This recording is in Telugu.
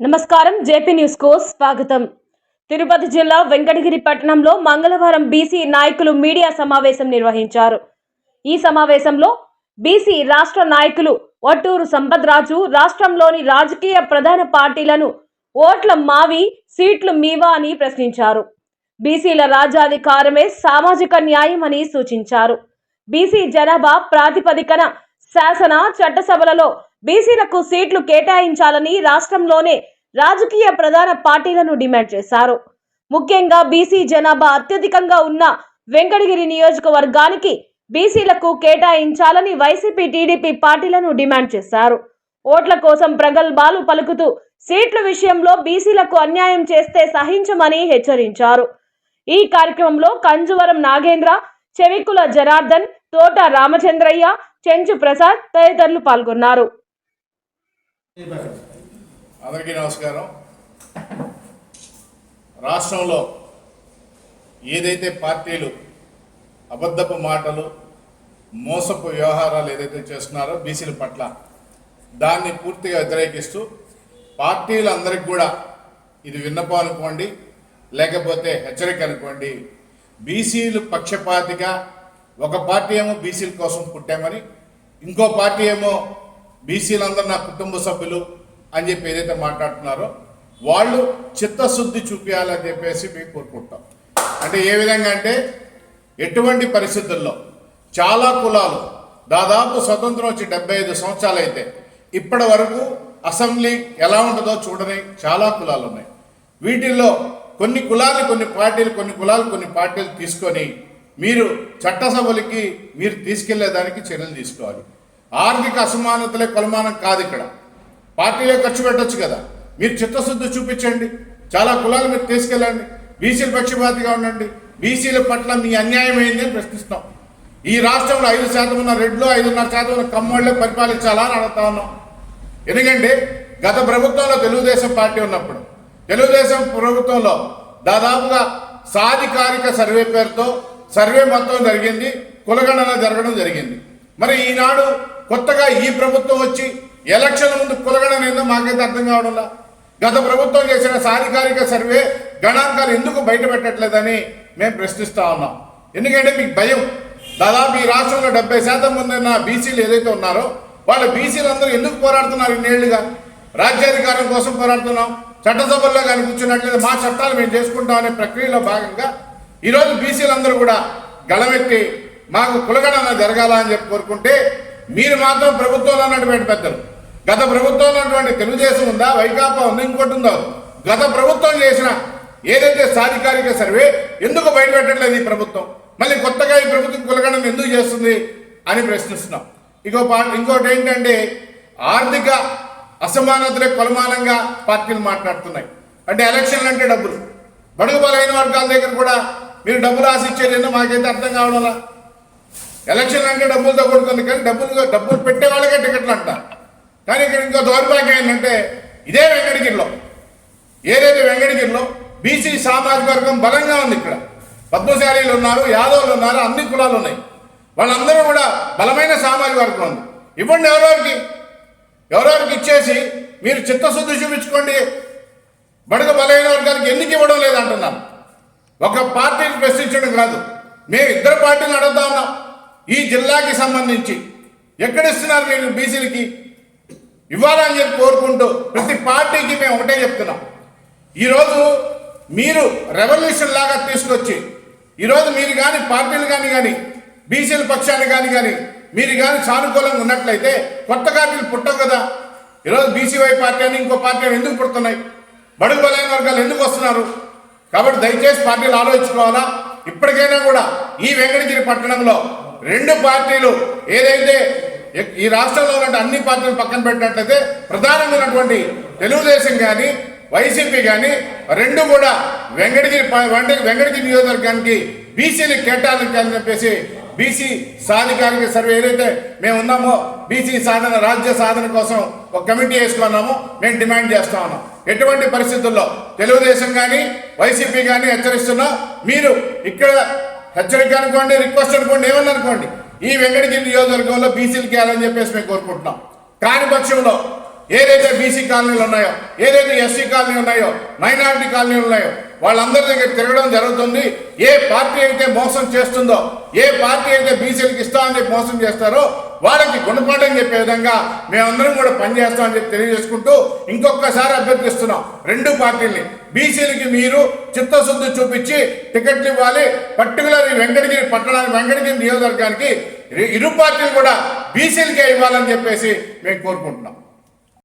నమస్కారం. జేపీ న్యూస్కు స్వాగతం. తిరుపతి జిల్లా వెంకటగిరి పట్టణంలో మంగళవారం బీసీ నాయకులు మీడియా సమావేశం నిర్వహించారు. ఈ సమావేశంలో బీసీ రాష్ట్ర నాయకులు ఒట్టూరు సంపద్రాజు రాష్ట్రంలోని రాజకీయ ప్రధాన పార్టీలను ఓట్ల మావి సీట్లు మీవా అని ప్రశ్నించారు. బీసీల రాజ్యాధికారమే సామాజిక న్యాయం అని సూచించారు. బీసీ జనాభా ప్రాతిపదికన శాసన చట్టసభలలో బీసీలకు సీట్లు కేటాయించాలని రాష్ట్రంలోనే రాజకీయ ప్రధాన పార్టీలను డిమాండ్ చేశారు. ముఖ్యంగా బీసీ జనాభా అత్యధికంగా ఉన్న వెంకటగిరి నియోజకవర్గానికి బీసీలకు కేటాయించాలని వైసీపీ టీడీపీ పార్టీలను డిమాండ్ చేశారు. ఓట్ల కోసం ప్రగల్భాలు పలుకుతూ సీట్ల విషయంలో బీసీలకు అన్యాయం చేస్తే సహించమని హెచ్చరించారు. ఈ కార్యక్రమంలో కంజువరం నాగేంద్ర చెవికుల జనార్దన్ తోట రామచంద్రయ్య చెంచు ప్రసాద్ తదితరులు పాల్గొన్నారు. అందరికీ నమస్కారం. రాష్ట్రంలో ఏదైతే పార్టీలు అబద్ధపు మాటలు మోసపు వ్యవహారాలు ఏదైతే చేస్తున్నారో బీసీల పట్ల దాన్ని పూర్తిగా వ్యతిరేకిస్తూ పార్టీలందరికీ కూడా ఇది విన్నపం అనుకోండి లేకపోతే హెచ్చరిక అనుకోండి బీసీలు పక్షపాతిగా ఒక పార్టీ ఏమో బీసీల కోసం పుట్టామని ఇంకో పార్టీ ఏమో బీసీలందరూ నా కుటుంబ సభ్యులు అని చెప్పి ఏదైతే మాట్లాడుతున్నారో వాళ్ళు చిత్తశుద్ధి చూపించాలని చెప్పేసి మేము కోరుకుంటాం. అంటే ఏ విధంగా అంటే ఎటువంటి పరిస్థితుల్లో చాలా కులాలు దాదాపు స్వతంత్రం వచ్చి డెబ్బై ఐదు సంవత్సరాలు అయితే ఇప్పటి వరకు అసెంబ్లీ ఎలా ఉంటుందో చూడని చాలా కులాలు ఉన్నాయి. వీటిల్లో కొన్ని కులాలు కొన్ని పార్టీలు కొన్ని కులాలు కొన్ని పార్టీలు తీసుకొని మీరు చట్టసభలకి మీరు తీసుకెళ్ళేదానికి చర్యలు తీసుకోవాలి. ఆర్థిక అసమానతలే కొలమానం కాదు ఇక్కడ. పార్టీలే ఖర్చు పెట్టచ్చు కదా. మీరు చిత్తశుద్ధి చూపించండి. చాలా కులాలు మీరు తీసుకెళ్ళండి. బీసీలు పక్షపాతిగా ఉండండి. బీసీల పట్ల మీ అన్యాయం అయింది అని ప్రశ్నిస్తాం ఈ రాష్ట్రంలో ఐదు శాతం ఉన్న రెడ్లు ఐదున్నర శాతం ఉన్న కమ్మోళ్ళే పరిపాలించాలా అని అడుగుతా ఉన్నాం. ఎందుకంటే గత ప్రభుత్వంలో తెలుగుదేశం పార్టీ ఉన్నప్పుడు తెలుగుదేశం ప్రభుత్వంలో దాదాపుగా సాధికారిక సర్వే పేరుతో సర్వే మొత్తం జరిగింది కులగణన జరగడం జరిగింది. మరి ఈనాడు కొత్తగా ఈ ప్రభుత్వం వచ్చి ఎలక్షన్ ముందు కులగడం ఏందో మాకైతే అర్థం కావడంలా? గత ప్రభుత్వం చేసిన సాధికారిక సర్వే గణాంకాలు ఎందుకు బయట పెట్టట్లేదని మేము ప్రశ్నిస్తా ఉన్నాం. ఎందుకంటే మీకు భయం. దాదాపు ఈ రాష్ట్రంలో డెబ్బై శాతం మంది బీసీలు ఏదైతే ఉన్నారో వాళ్ళ బీసీలు అందరూ ఎందుకు పోరాడుతున్నారు ఇన్నేళ్ళుగా? రాజ్యాధికారం కోసం పోరాడుతున్నాం. చట్టసభల్లో కానీ కూర్చున్నట్లయితే మా చట్టాలు మేము చేసుకుంటాం అనే ప్రక్రియలో భాగంగా ఈరోజు బీసీలందరూ కూడా గళమెత్తి మాకు కులగణన జరగాల అని చెప్పి కోరుకుంటే మీరు మాత్రం ప్రభుత్వంలో ఉన్నటువంటి పెద్దలు. గత ప్రభుత్వంలో ఉన్నటువంటి తెలుగుదేశం ఉందా? వైకాపా ఉందా? ఇంకోటి ఉందో? గత ప్రభుత్వం చేసిన ఏదైతే సాధికారిక సర్వే ఎందుకు బయటపెట్టట్లేదు ఈ ప్రభుత్వం? మళ్ళీ కొత్తగా ఈ ప్రభుత్వం కులగడం ఎందుకు చేస్తుంది అని ప్రశ్నిస్తున్నాం. ఇంకో పా ఇంకోటి ఏంటంటే ఆర్థిక అసమానతలే కొలమానంగా పార్టీలు మాట్లాడుతున్నాయి. అంటే ఎలక్షన్లు అంటే డబ్బులు. బడుగు బలైన వర్గాల దగ్గర కూడా మీరు డబ్బులు ఆశించేది ఏంటో మాకైతే అర్థం కావడంలా ఎలక్షన్ అంటే డబ్బులతో కొడుతుంది కానీ డబ్బులు డబ్బులు పెట్టే వాళ్ళకే టికెట్లు అంట. కానీ ఇక్కడ ఇంకో దౌర్భాగ్యం ఏంటంటే ఇదే వెంకటగిరిలో. ఏదైతే వెంకటగిరిలో బీసీ సామాజిక వర్గం బలంగా ఉంది ఇక్కడ. పద్మశాలీలు ఉన్నారు యాదవులు ఉన్నారు అన్ని కులాలు ఉన్నాయి. వాళ్ళందరూ కూడా బలమైన సామాజిక వర్గం ఉంది. ఇవ్వండి ఎవరెవరికి? ఎవరెవరికి ఇచ్చేసి మీరు చిత్తశుద్ధి చూపించుకోండి. బడుగు బలైన వర్గానికి ఎందుకు ఇవ్వడం లేదంటున్నాను ఒక పార్టీని ప్రశ్నించడం కాదు. మేము ఇద్దరు పార్టీలు అడుగుతా ఉన్నాం. ఈ జిల్లాకి సంబంధించి ఎక్కడ ఇస్తున్నారు మీరు బీసీలకి? ఇవ్వాలని చెప్పి కోరుకుంటూ ప్రతి పార్టీకి మేము ఒకటే చెప్తున్నాం. ఈరోజు మీరు రెవల్యూషన్ లాగా తీసుకొచ్చి ఈరోజు మీరు కానీ పార్టీలు కానీ కానీ బీసీల పక్షాన్ని కానీ కానీ మీరు కానీ సానుకూలంగా ఉన్నట్లయితే కొత్త పార్టీలు పుట్టవు కదా. ఈరోజు బీసీవై పార్టీ అని ఇంకో పార్టీ అని ఎందుకు పుడుతున్నాయి? బడుగు బలైన వర్గాలు ఎందుకు వస్తున్నారు? కాబట్టి దయచేసి పార్టీలు ఆలోచించుకోవాలా? ఇప్పటికైనా కూడా ఈ వెంకటగిరి పట్టణంలో రెండు పార్టీలు ఏదైతే ఈ రాష్ట్రంలో ఉన్న అన్ని పార్టీలు పక్కన పెట్టినట్లయితే ప్రధానంగా ఉన్నటువంటి తెలుగుదేశం కానీ వైసీపీ కానీ రెండు కూడా వెంకటగిరి వెంట- వెంకటగిరి నియోజకవర్గానికి బీసీలు కేటాయించాలని చెప్పేసి బీసీ సాధికారిక సర్వే ఏదైతే మేము ఉన్నామో బీసీ సాధన రాజ్య సాధన కోసం ఒక కమిటీ వేసుకున్నాము మేము డిమాండ్ చేస్తా ఉన్నాం. ఎటువంటి పరిస్థితుల్లో తెలుగుదేశం కానీ వైసీపీ కానీ హెచ్చరిస్తున్నా మీరు ఇక్కడ హెచ్చరిక అనుకోండి రిక్వెస్ట్ అనుకోండి ఏమన్నా అనుకోండి. ఈ వెంకటగిరి నియోజకవర్గంలో బీసీలు అని చెప్పేసి మేము కోరుకుంటున్నాం. కాని పక్షంలో ఏదైతే బీసీ కాలనీలు ఉన్నాయో ఏదైతే ఎస్సీ కాలనీ ఉన్నాయో మైనారిటీ కాలనీలు ఉన్నాయో వాళ్ళందరి దగ్గర తిరగడం జరుగుతుంది. ఏ పార్టీ అయితే మోసం చేస్తుందో ఏ పార్టీ అయితే బీసీలకు ఇస్తామని చెప్పి మోసం చేస్తారో వాళ్ళకి గుణపాఠం చెప్పే విధంగా మేమందరం కూడా పనిచేస్తామని చెప్పి తెలియజేసుకుంటూ ఇంకొకసారి అభ్యర్థిస్తున్నాం. రెండు పార్టీల్ని. బీసీలకి మీరు చిత్తశుద్ధి చూపించి టికెట్లు ఇవ్వాలి. పర్టికులర్ ఈ వెంకటగిరి పట్టణానికి వెంకటగిరి నియోజకవర్గానికి ఇరు పార్టీలు కూడా బీసీలకే ఇవ్వాలని చెప్పేసి మేము కోరుకుంటున్నాం.